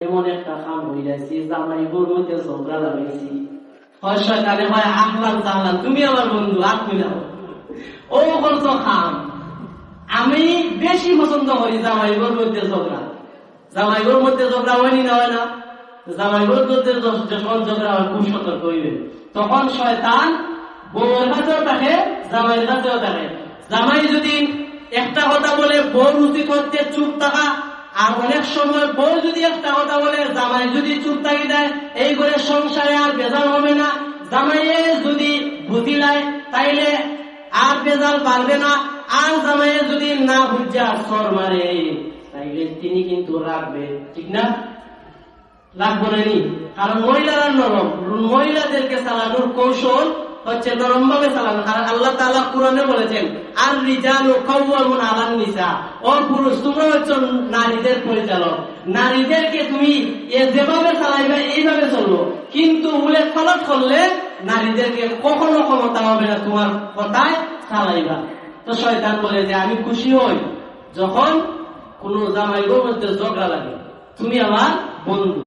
এমন একটা কাম হয়ে জামাই বোর মধ্যে ঝগড়া লাগাইছি হয় তুমি আমার বন্ধু আট মিলাও ও খাম আমি বেশি পছন্দ করি জামাই বোর মধ্যে ঝগড়া জামাই বোর মধ্যে ঝগড়া হয়নি না হয় না জামাই বোর মধ্যে যখন ঝগড়া হয় খুব সতর্ক হইবে তখন শয়তান বউয়ের কাছেও থাকে জামাইয়ের কাছেও থাকে জামাই যদি একটা কথা বলে বউ উচিত হচ্ছে চুপ থাকা আর অনেক সময় বউ যদি একটা কথা বলে, জামাই যদি চুপ থাকি দেয়, এই করে সংসারে আর বেজাল হবে না। জামাইয়ে যদি বুঝি বুঝিলায় তাইলে আর বেজাল পারবে না। আর জামাইয়ে যদি না বুঝে আর সর মারে, তাইলে তিনি কিন্তু রাখবে। ঠিক না? রাখব না নি? কারণ মহিলারা নরম। মহিলাদেরকে চালানোর কৌশল হচ্ছে নরম ভাবে চালানো। কারণ আল্লাহ তাআলা কোরআনে বলেছেন আর রিজালু কাওয়ামুন আলান নিসা। ও পুরুষ, তোমরা হচ্ছে নারীদের পরিচালক। নারীদেরকে তুমি এ যেভাবে চালাইবে, এইভাবে চলবো। কিন্তু উল্লেখ ফলত করলে নারীদেরকে কখনো ক্ষমতা হবে না, তোমার কথায় চালাইবা। তো শয়তান বলে যে, আমি খুশি হই যখন কোন জামাইগোর মধ্যে ঝগড়া লাগে। তুমি আমার বন্ধু।